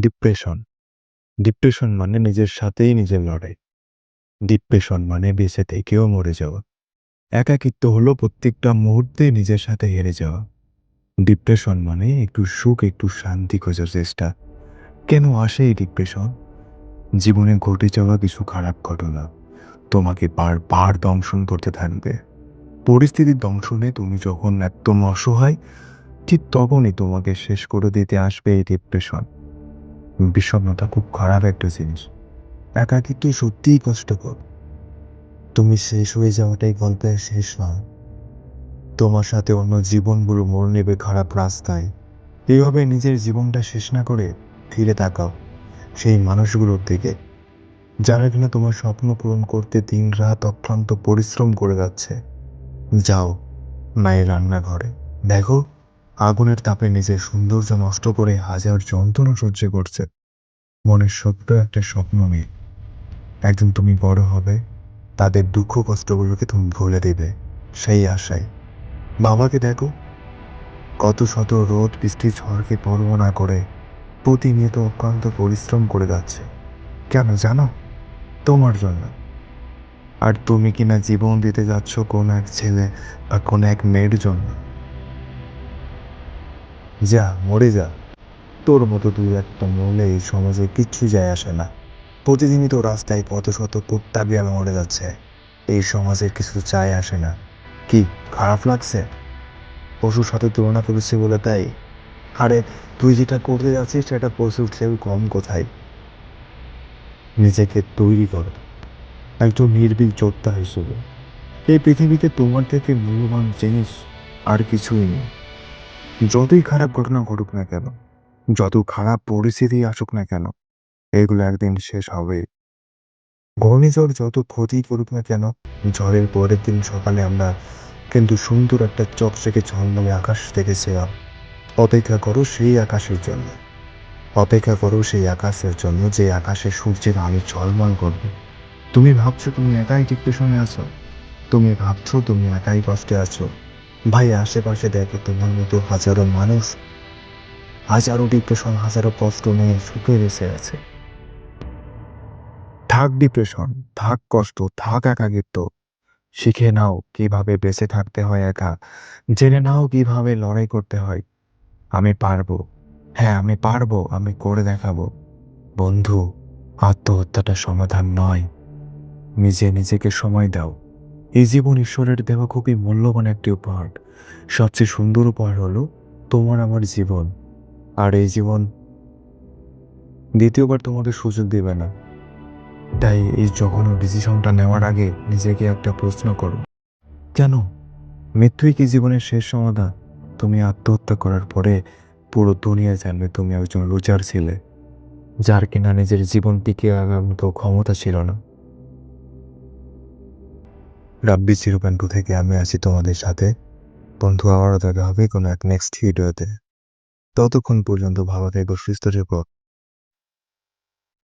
Depression depression মানে নিজের সাথেই নিজের লড়াই। ডিপ্রেশন মানে বেঁচে থেকেও মরে যাওয়া। একাকিত্ব হলো প্রত্যেকটা মুহূর্তে নিজের সাথে হেরে যাওয়া। ডিপ্রেশন মানে একটু সুখ, একটু শান্তি খোঁজার চেষ্টা। কেন আসে এই ডিপ্রেশন জীবনে ঘটে যাওয়া কিছু খারাপ ঘটনা। তোমাকে বারবার দংশন করতে থাকবে। পরিস্থিতির দংশনে তুমি যখন একদম অসহায়, ঠিক তখনই তোমাকে শেষ করে দিতে আসবে এই ডিপ্রেশন বিষণ্ণতা খুব খারাপ একটা জিনিস। একাকিত্ব সত্যিই কষ্টকর। তুমি শেষ হয়ে যাওয়াটাই গল্পের শেষ নয় তোমার সাথে অন্য জীবনগুলো মোড় নেবে খারাপ রাস্তায়। এইভাবে নিজের জীবনটা শেষ না করে ফিরে তাকাও সেই মানুষগুলোর দিকে। যারা কিনা তোমার স্বপ্ন পূরণ করতে দিন রাত অক্লান্ত পরিশ্রম করে যাচ্ছে। যাও, মায়ের রান্নাঘরে। দেখো আগুনের তাপে নিজের সৌন্দর্য নষ্ট করে হাজার যন্ত্রণা সহ্য করছে। মনের সত্য একটা স্বপ্ন মেয়ে একদিন তুমি বড় হবে, তাদের দুঃখ কষ্টগুলোকে তুমি ভুলে দেবে। সেই আশায়। বাবাকে দেখো। কত শত রোদ, বৃষ্টি, ঝড়কে পরোয়া না করে প্রতিনিয়ত অক্লান্ত পরিশ্রম করে যাচ্ছে। কেন জানো? তোমার জন্য। আর তুমি কিনা জীবন দিতে যাচ্ছ কোন এক ছেলে বা কোন এক মেয়ের জন্য। যা, মরে যা। তোর মতো তুই একটা মরলে এই সমাজে কিচ্ছু যায় আসে না। প্রতিদিনই তো রাস্তায় কত শত কুত্তা বিড়াল মরে যাচ্ছে। এই সমাজে কিছু চায় আসে না। কি, খারাপ লাগছে? পশুর সাথে তুলনা করেছে বলে তাই? আরে, তুই যেটা করতে যাচ্ছিস সেটা পশুর চেয়েও কম কোথায়? নিজেকে তৈরি কর। একজন নির্ভীক যোদ্ধা হিসেবে। এই পৃথিবীতে তোমার থেকে মূল্যবান জিনিস আর কিছুই নেই। যতই খারাপ ঘটনা ঘটুক না কেন, যত খারাপ পরিস্থিতি আসুক না কেন, এগুলো একদিন শেষ হবে। ঘূর্ণিঝড় যত ক্ষতি করুক না কেন, ঝড়ের পরের দিন সকালে আমরা কিন্তু সুন্দর একটা চকচকে ঝলমলে আকাশ দেখেছিলাম। অপেক্ষা করো সেই আকাশের জন্য। অপেক্ষা করো সেই আকাশের জন্য, যে আকাশে সূর্যের আলো ঝলমল করবে। তুমি ভাবছ তুমি একাই ডিপ্রেশনে আছো? তুমি ভাবছ তুমি একাই কষ্টে আছো? ভাই, আশেপাশে দেখো তোমার মতো হাজারো মানুষ। হাজারো ডিপ্রেশন হাজারো কষ্ট নিয়ে সুখে বেঁচে আছে। থাক ডিপ্রেশন থাক কষ্ট, থাক একাকিত্ব। শিখে নাও কীভাবে বেঁচে থাকতে হয় একা। জেনে নাও কীভাবে লড়াই করতে হয়। আমি পারব। হ্যাঁ আমি পারব, আমি করে দেখাবো। বন্ধু, আত্মহত্যাটা সমাধান নয়। নিজে নিজেকে সময় দাও। এই জীবন ঈশ্বরের দেওয়া খুবই মূল্যবান একটি উপহার। সবচেয়ে সুন্দর উপহার হলো তোমার আমার জীবন। আর এই জীবন দ্বিতীয়বার তোমাকে সুযোগ দেবে না। তাই এই জঘন্য ডিসিশনটা নেওয়ার আগে নিজেকে একটা প্রশ্ন করো। কেন? মৃত্যুই কি জীবনের শেষ সমাধান? তুমি আত্মহত্যা করার পরে পুরো দুনিয়া জানবে তুমি একজন লুজার ছিলে, যার কিনা নিজের জীবন টিকে আগার মতো ক্ষমতা ছিল না। রাব্বি চিরুপ্যান্টু থেকে আমি আছি তোমাদের সাথে। বন্ধু, আবারও দেখা হবে কোনো এক নেক্সট ভিডিওতে ততক্ষণ পর্যন্ত ভালো থেকো, সুস্থ থেকো।